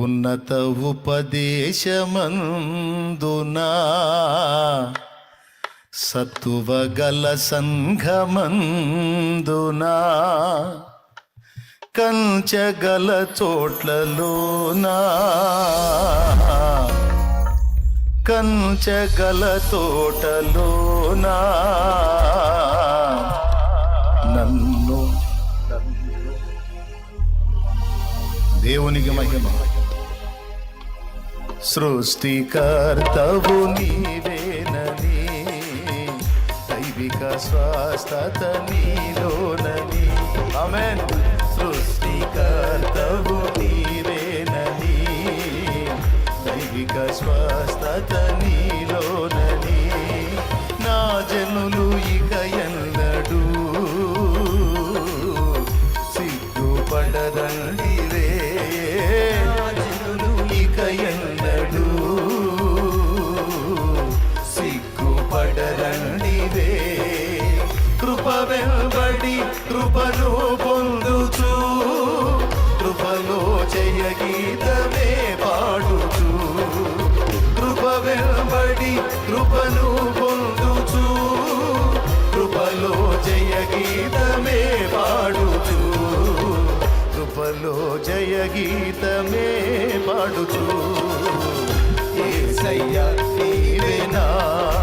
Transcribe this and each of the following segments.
ఉన్నత ఉపదేశమందునా సత్తువగల సంఘమందునా కంచగల చోట్లలోనా కంచగల తోటలోనా నన్ను దేవునికి మహిమ. సృష్టికర్తవు నీవేనని దైవిక స్వస్థత నీలోనని. ఆమేన్. సృష్టికర్తవు నీవేనని దైవిక స్వస్థత నీ వెంబడి కృపను పొందుచు. కృపలో జయ గీతమే పాడుచు. కృపలో జయ గీతమే పాడుచు. ఏ సయ్యా నీవేనా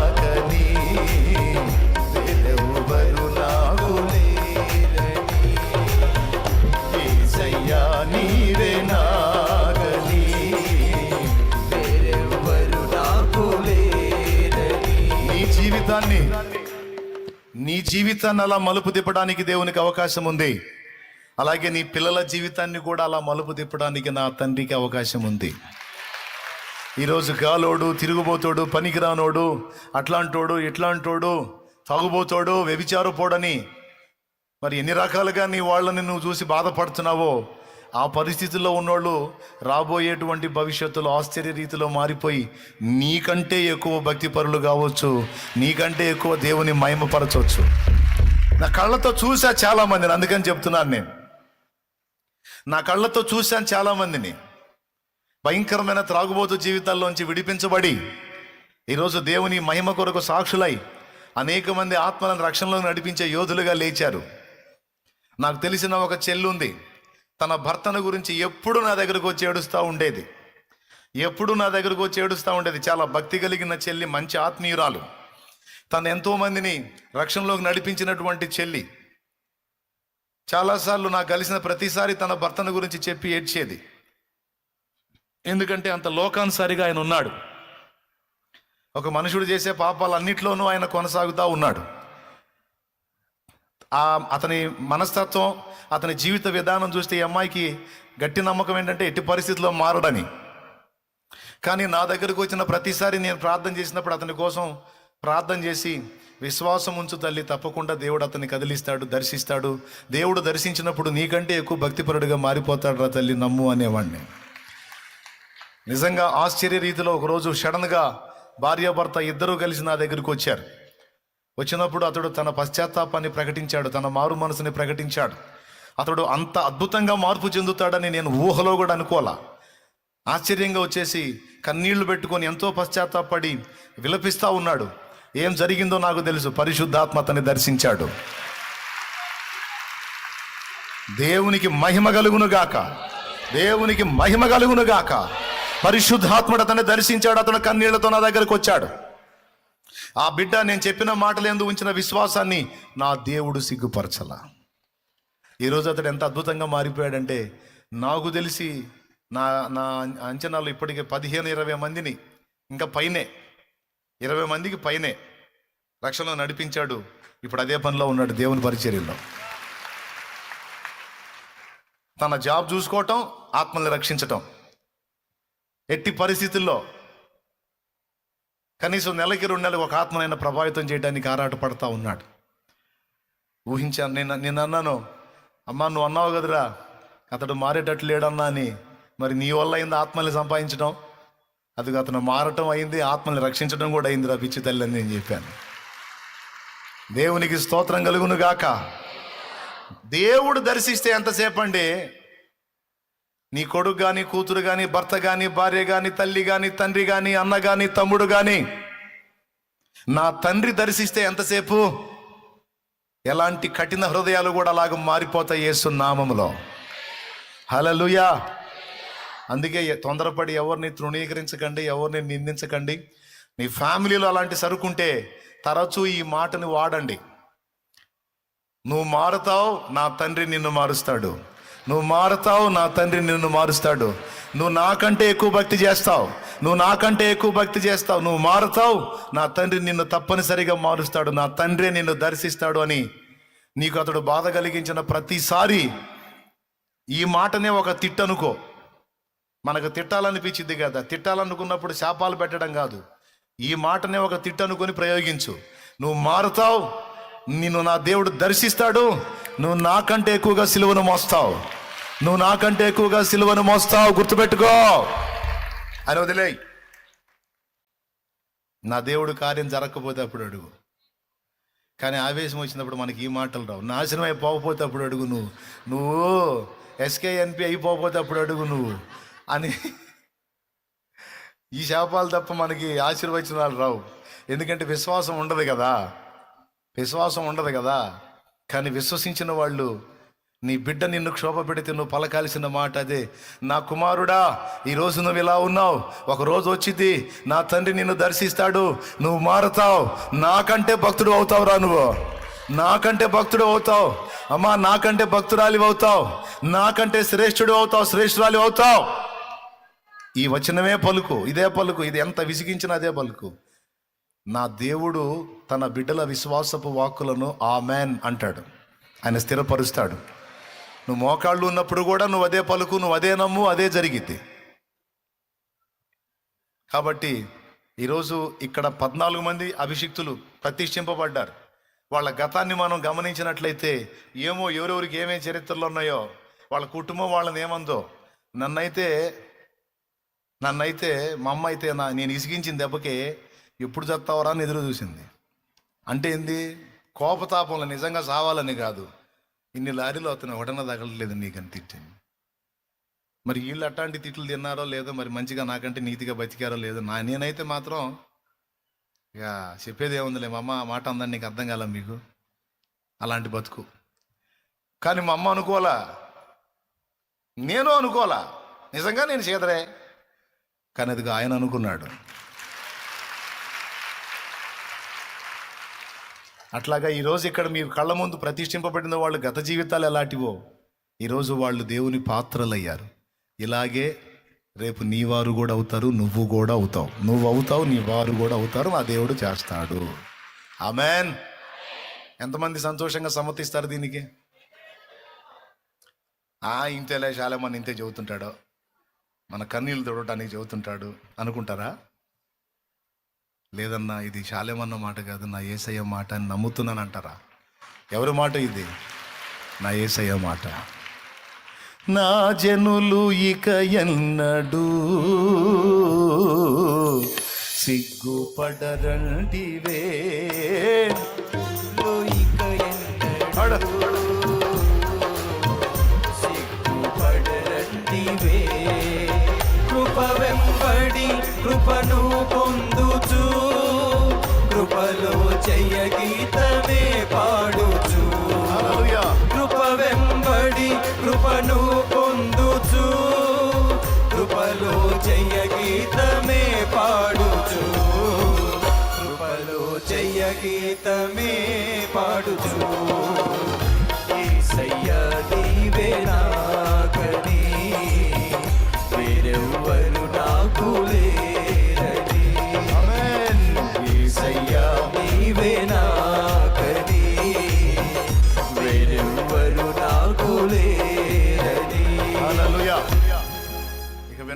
జీవితాన్ని అలా మలుపు తిప్పడానికి దేవునికి అవకాశం ఉంది. అలాగే నీ పిల్లల జీవితాన్ని కూడా అలా మలుపు తిప్పడానికి నా తండ్రికి అవకాశం ఉంది. ఈరోజు గాలోడు తిరుగుబోతోడు పనికిరానోడు అట్లాంటోడు ఇట్లాంటోడు తాగుబోతోడు వ్యభిచారపోడని. మరి ఎన్ని రకాలుగా నీ వాళ్ళని నువ్వు చూసి బాధపడుతున్నావో ఆ పరిస్థితుల్లో ఉన్నోళ్ళు రాబోయేటువంటి భవిష్యత్తులో ఆశ్చర్య రీతిలో మారిపోయి నీకంటే ఎక్కువ భక్తి పరులు కావచ్చు నీకంటే ఎక్కువ దేవుని మహిమపరచవచ్చు. నా కళ్ళతో చూసా చాలా మందిని అందుకని చెప్తున్నాను నేను. నా కళ్ళతో చూశాను చాలా మందిని భయంకరమైన త్రాగుబోతు జీవితాల్లోంచి విడిపించబడి ఈరోజు దేవుని మహిమ కొరకు సాక్షులై అనేక మంది ఆత్మలను రక్షణలో నడిపించే యోధులుగా లేచారు. నాకు తెలిసిన ఒక చెల్లుంది. ఉంది తన భర్తను గురించి ఎప్పుడు నా దగ్గరకు వచ్చి ఏడుస్తూ ఉండేది. ఎప్పుడు నా దగ్గరకు వచ్చి ఏడుస్తూ ఉండేది. చాలా భక్తి కలిగిన చెల్లి మంచి ఆత్మీయురాలు. తను ఎంతో మందిని రక్షణలోకి నడిపించినటువంటి చెల్లి. చాలాసార్లు నాకు కలిసిన ప్రతిసారి తన భర్తను గురించి చెప్పి ఏడ్చేది. ఎందుకంటే అంత లోకానుసారిగా ఆయన ఉన్నాడు. ఒక మనుషుడు చేసే పాపాలన్నిట్లోనూ ఆయన కొనసాగుతూ ఉన్నాడు. ఆ అతని మనస్తత్వం అతని జీవిత విధానం చూస్తే ఈ అమ్మాయికి గట్టి నమ్మకం ఏంటంటే ఎట్టి పరిస్థితుల్లో మారడని. కానీ నా దగ్గరకు వచ్చిన ప్రతిసారి నేను ప్రార్థన చేసినప్పుడు అతని కోసం ప్రార్థన చేసి విశ్వాసం ఉంచు తల్లి తప్పకుండా దేవుడు అతన్ని కదిలిస్తాడు దర్శిస్తాడు. దేవుడు దర్శించినప్పుడు నీకంటే ఎక్కువ భక్తిపరుడుగా మారిపోతాడు రా తల్లి నమ్ము అనేవాడిని నిజంగా ఆశ్చర్య రీతిలో ఒకరోజు సడన్గా భార్యాభర్త ఇద్దరూ కలిసి నా దగ్గరికి వచ్చారు. వచ్చినప్పుడు అతడు తన పశ్చాత్తాపాన్ని ప్రకటించాడు తన మారు మనసుని ప్రకటించాడు. అతడు అంత అద్భుతంగా మార్పు చెందుతాడని నేను ఊహలో కూడా అనుకోలా ఆశ్చర్యంగా వచ్చేసి కన్నీళ్ళు పెట్టుకొని ఎంతో పశ్చాత్తాపడి విలపిస్తూ ఉన్నాడు. ఏం జరిగిందో నాకు తెలుసు. పరిశుద్ధాత్మ అతన్ని దర్శించాడు. దేవునికి మహిమ కలుగును గాక. దేవునికి మహిమ కలుగును గాక. పరిశుద్ధాత్ముడు అతన్ని దర్శించాడు. అతను కన్నీళ్ళతో నా దగ్గరకు వచ్చాడు. ఆ బిడ్డ నేను చెప్పిన మాటలు ఎందు ఉంచిన విశ్వాసాన్ని నా దేవుడు సిగ్గుపరచల. ఈరోజు అతడు ఎంత అద్భుతంగా మారిపోయాడంటే నాకు తెలిసి నా నా అంచనాలు ఇప్పటికే పదిహేను ఇరవై మందిని ఇంకా పైనే ఇరవై మందికి పైనే రక్షణలో నడిపించాడు. ఇప్పుడు అదే పనిలో ఉన్నాడు దేవుని పరిచర్యలో. తన జాబ్ చూసుకోవటం ఆత్మల్ని రక్షించటం. ఎట్టి పరిస్థితుల్లో కనీసం నెలకి రెండు నెలలు ఒక ఆత్మనైనా ప్రభావితం చేయడానికి ఆరాటపడతా ఉన్నాడు. ఊహించాను నేను నేను అన్నాను అమ్మా నువ్వు అన్నావు కదరా అతడు మారేటట్లు లేడన్నా అని. మరి నీ వల్ల అయింది ఆత్మల్ని సంపాదించడం? అది అతను మారటం అయింది ఆత్మల్ని రక్షించడం కూడా అయింది రా పిచ్చి తల్లి అని నేను చెప్పాను. దేవునికి స్తోత్రం కలుగును గాక. దేవుడు దర్శిస్తే ఎంతసేపు అండి? నీ కొడుకు కానీ కూతురు కానీ భర్త కానీ భార్య కానీ తల్లి కానీ తండ్రి కానీ అన్న కానీ తమ్ముడు కానీ నా తండ్రి దర్శిస్తే ఎంతసేపు? ఎలాంటి కఠిన హృదయాలు కూడా అలాగ మారిపోతాయి యేసు నామములో. హలలుయా అందుకే తొందరపడి ఎవరిని తృణీకరించకండి ఎవరిని నిందించకండి. మీ ఫ్యామిలీలో అలాంటి సరుకుంటే తరచూ ఈ మాటని వాడండి. నువ్వు మారుతావు నా తండ్రి నిన్ను మారుస్తాడు. నువ్వు మారుతావు నా తండ్రి నిన్ను మారుస్తాడు. నువ్వు నాకంటే ఎక్కువ భక్తి చేస్తావు. నువ్వు నాకంటే ఎక్కువ భక్తి చేస్తావు. నువ్వు మారుతావు నా తండ్రి నిన్ను తప్పనిసరిగా మారుస్తాడు. నా తండ్రి నిన్ను దర్శిస్తాడు అని నీకు అతడు బాధ కలిగించిన ప్రతిసారి ఈ మాటనే ఒక తిట్టనుకో మనకు తిట్టాలనిపించింది కదా. తిట్టాలనుకున్నప్పుడు శాపాలు పెట్టడం కాదు. ఈ మాటనే ఒక తిట్టనుకొని ప్రయోగించు. నువ్వు మారుతావు నిన్ను నా దేవుడు దర్శిస్తాడు నువ్వు నాకంటే ఎక్కువగా సిలువను మోస్తావు. నువ్వు నాకంటే ఎక్కువగా సిలువను మోస్తావు. గుర్తుపెట్టుకో. అని వదిలే నా దేవుడు కార్యం జరగకపోతే అప్పుడు అడుగు. కానీ ఆవేశం వచ్చినప్పుడు మనకి ఈ మాటలు రావు. నాశనం అయిపోకపోతే అప్పుడు అడుగు నువ్వు. నువ్వు ఎస్కేఎన్పి అయిపోకపోతే అప్పుడు అడుగు నువ్వు అని. ఈ శాపాలు తప్ప మనకి ఆశీర్వచనాలు రావు. ఎందుకంటే విశ్వాసం ఉండదు కదా. విశ్వాసం ఉండదు కదా. కానీ విశ్వసించిన వాళ్ళు నీ బిడ్డ నిన్ను క్షోభ పెడితే నువ్వు పలకాల్సిన మాట అదే. నా కుమారుడా ఈరోజు నువ్వు ఇలా ఉన్నావు. ఒకరోజు వచ్చింది నా తండ్రి నిన్ను దర్శిస్తాడు. నువ్వు మారుతావు. నాకంటే భక్తుడు అవుతావురా నువ్వు. నాకంటే భక్తుడు అవుతావు. అమ్మా నాకంటే భక్తురాలి అవుతావు. నాకంటే శ్రేష్ఠుడు అవుతావు శ్రేష్ఠురాలి అవుతావు. ఈ వచనమే పలుకు ఇదే పలుకు ఇది ఎంత విసిగించిన అదే పలుకు. నా దేవుడు తన బిడ్డల విశ్వాసపు వాక్కులను ఆ అంటాడు. ఆయన స్థిరపరుస్తాడు. నువ్వు మోకాళ్ళు ఉన్నప్పుడు కూడా నువ్వు అదే పలుకు నువ్వు అదే నమ్ము అదే జరిగింది కాబట్టి ఈరోజు ఇక్కడ పద్నాలుగు మంది అభిషిక్తులు ప్రతిష్ఠింపబడ్డారు. వాళ్ళ గతాన్ని మనం గమనించినట్లయితే ఏమో ఎవరెవరికి ఏమేమి చరిత్రలు ఉన్నాయో వాళ్ళ కుటుంబం వాళ్ళని ఏమందో నన్నైతే నన్నైతే మా అమ్మ అయితే నా నేను ఇసిగించిన దెబ్బకే ఎప్పుడు చస్తావరా అని ఎదురు చూసింది. అంటే ఏంది? కోపతాపంలో నిజంగా సావాలని కాదు. ఇన్ని లారీలు అతను ఒకటన్నా తగలట్లేదు నీకని తిట్టింది మరి వీళ్ళు అట్లాంటి తిట్లు తిన్నారో లేదో మరి మంచిగా నాకంటే నీతిగా బతికారో లేదో నా నేనైతే మాత్రం ఇక చెప్పేది ఏముందిలే మా అమ్మ మాట అందని నీకు అర్థం కాల మీకు? అలాంటి బతుకు. కానీ మా అమ్మ అనుకోలా నేను అనుకోలా నిజంగా నేను చేదరే కానీ అదిగా ఆయన అనుకున్నాడు. అట్లాగా ఈరోజు ఇక్కడ మీరు కళ్ళ ముందు ప్రతిష్ఠింపబడిన వాళ్ళు గత జీవితాలు ఎలాంటివో ఈరోజు వాళ్ళు దేవుని పాత్రలయ్యారు. ఇలాగే రేపు నీ వారు కూడా అవుతారు నువ్వు కూడా అవుతావు. నువ్వు అవుతావు నీ వారు కూడా అవుతారు మా దేవుడు చేస్తాడు. ఆమెన్. ఎంతమంది సంతోషంగా సమ్మతిస్తారు దీనికి? ఆ ఇంతేలే చాలా మన ఇంతే చెబుతుంటాడో. మన కన్నీళ్ళు తొడటానికి చెబుతుంటాడు. అనుకుంటారా? లేదన్నా ఇది శాలేమన్న మాట కాదు నా ఏసయ్య మాట అని నమ్ముతున్నాను అంటారా? ఎవరి మాట ఇది? నా ఏసయ్య మాట. నా జనులు ఇక ఎన్నడు సిగ్గుపడరండివే చెయ్య గీతమే పాడు.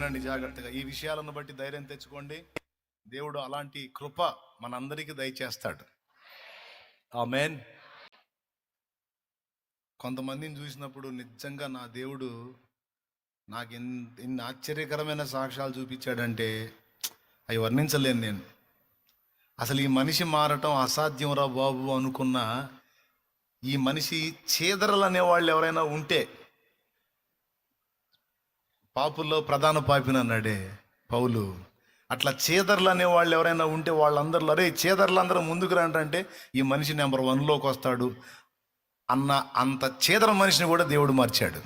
వినండి జాగ్రత్తగా ఈ విషయాలను బట్టి ధైర్యం తెచ్చుకోండి. దేవుడు అలాంటి కృప మనందరికీ దయచేస్తాడు. ఆమెన్. కొంతమందిని చూసినప్పుడు నిజంగా నా దేవుడు నాకు ఎన్ ఎన్ని ఆశ్చర్యకరమైన సాక్ష్యాలు చూపించాడంటే అవి వర్ణించలేను నేను. అసలు ఈ మనిషి మారటం అసాధ్యం రా బాబు అనుకున్న ఈ మనిషి చీదరలు అనేవాళ్ళు ఎవరైనా ఉంటే పాపుల్లో ప్రధాన పాపిని అన్నాడే పౌలు. అట్లా చేదర్లు అనే వాళ్ళు ఎవరైనా ఉంటే వాళ్ళందరిలో అరే చేదర్లు ముందుకు రంటే ఈ మనిషి నెంబర్ వన్లోకి వస్తాడు అన్న అంత చేదర మనిషిని కూడా దేవుడు మార్చాడు.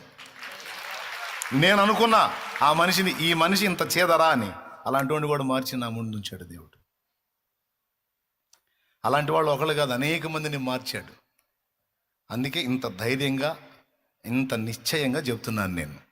నేను అనుకున్నా ఆ మనిషిని ఈ మనిషి ఇంత చేదరా అని. అలాంటి కూడా మార్చి నా ముందు ఉంచాడు దేవుడు. అలాంటి వాళ్ళు ఒకళ్ళు కాదు అనేక మందిని మార్చాడు. అందుకే ఇంత ధైర్యంగా ఇంత నిశ్చయంగా చెప్తున్నాను నేను.